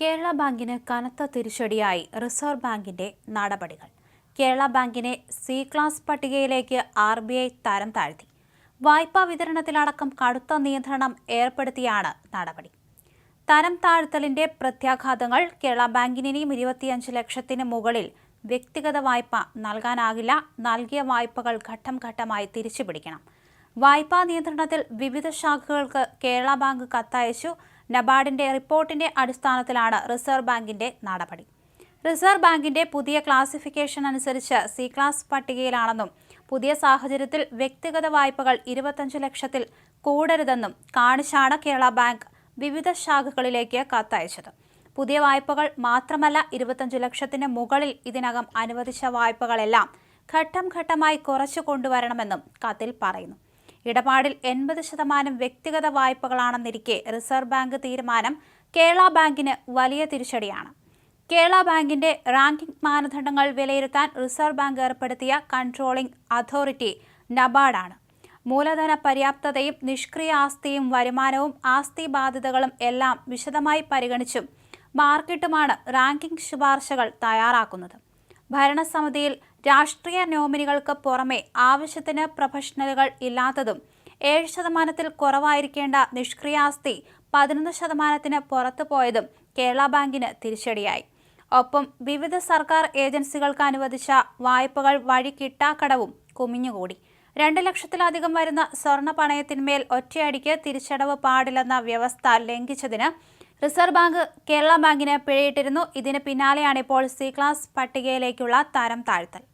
കേരള ബാങ്കിന് കനത്ത തിരിച്ചടിയായി റിസർവ് ബാങ്കിന്റെ നടപടികൾ. കേരള ബാങ്കിനെ സി ക്ലാസ് പട്ടികയിലേക്ക് ആർ ബി ഐ തരം താഴ്ത്തി. വായ്പാ വിതരണത്തിലടക്കം കടുത്ത നിയന്ത്രണം ഏർപ്പെടുത്തിയാണ് നടപടി. തരം താഴ്ത്തലിന്റെ പ്രത്യാഘാതങ്ങൾ കേരള ബാങ്കിന് ഇനിയും ഇരുപത്തിയഞ്ച് ലക്ഷത്തിന് മുകളിൽ വ്യക്തിഗത വായ്പ നൽകാനാകില്ല. നൽകിയ വായ്പകൾ ഘട്ടം ഘട്ടമായി തിരിച്ചുപിടിക്കണം. വായ്പാ നിയന്ത്രണത്തിൽ വിവിധ ശാഖകൾക്ക് കേരള ബാങ്ക് കത്തയച്ചു. നബാർഡിന്റെ റിപ്പോർട്ടിന്റെ അടിസ്ഥാനത്തിലാണ് റിസർവ് ബാങ്കിന്റെ നടപടി. റിസർവ് ബാങ്കിന്റെ പുതിയ ക്ലാസിഫിക്കേഷൻ അനുസരിച്ച് സി ക്ലാസ് പട്ടികയിലാണെന്നും പുതിയ സാഹചര്യത്തിൽ വ്യക്തിഗത വായ്പകൾ ഇരുപത്തഞ്ച് ലക്ഷത്തിൽ കൂടരുതെന്നും കാണിച്ചാണ് കേരള ബാങ്ക് വിവിധ ശാഖകളിലേക്ക് കത്തയച്ചത്. പുതിയ വായ്പകൾ മാത്രമല്ല ഇരുപത്തഞ്ച് ലക്ഷത്തിന് മുകളിൽ ഇതിനകം അനുവദിച്ച വായ്പകളെല്ലാം ഘട്ടം ഘട്ടമായി കുറച്ചു കൊണ്ടുവരണമെന്നും കത്തിൽ പറയുന്നു. ഇടപാടിൽ എൺപത് ശതമാനം വ്യക്തിഗത വായ്പകളാണെന്നിരിക്കെ റിസർവ് ബാങ്ക് തീരുമാനം കേരള ബാങ്കിന് വലിയ തിരിച്ചടിയാണ്. കേരള ബാങ്കിന്റെ റാങ്കിംഗ് മാനദണ്ഡങ്ങൾ വിലയിരുത്താൻ റിസർവ് ബാങ്ക് ഏർപ്പെടുത്തിയ കൺട്രോളിംഗ് അതോറിറ്റി നബാർഡാണ്. മൂലധന പര്യാപ്തതയും നിഷ്ക്രിയ ആസ്തിയും വരുമാനവും ആസ്തി ബാധ്യതകളും എല്ലാം വിശദമായി പരിഗണിച്ചും മാർക്കറ്റുമാണ് റാങ്കിംഗ് ശുപാർശകൾ തയ്യാറാക്കുന്നത്. ഭരണസമിതിയിൽ രാഷ്ട്രീയ നോമിനികൾക്ക് പുറമെ ആവശ്യത്തിന് പ്രൊഫഷണലുകൾ ഇല്ലാത്തതും ഏഴ് ശതമാനത്തിൽ കുറവായിരിക്കേണ്ട നിഷ്ക്രിയാസ്തി പതിനൊന്ന് ശതമാനത്തിന് പുറത്തു പോയതും കേരള ബാങ്കിന് തിരിച്ചടിയായി. ഒപ്പം വിവിധ സർക്കാർ ഏജൻസികൾക്ക് അനുവദിച്ച വായ്പകൾ വഴി കിട്ടാക്കടവും കുമിഞ്ഞുകൂടി. രണ്ട് ലക്ഷത്തിലധികം വരുന്ന സ്വർണ പണയത്തിന്മേൽ ഒറ്റയടിക്ക് തിരിച്ചടവ് പാടില്ലെന്ന വ്യവസ്ഥ ലംഘിച്ചതിന് റിസർവ് ബാങ്ക് കേരള ബാങ്കിന് പിഴയിട്ടിരുന്നു. ഇതിന് പിന്നാലെയാണ് ഇപ്പോൾ സി ക്ലാസ് പട്ടികയിലേക്കുള്ള തരം താഴ്ത്തൽ.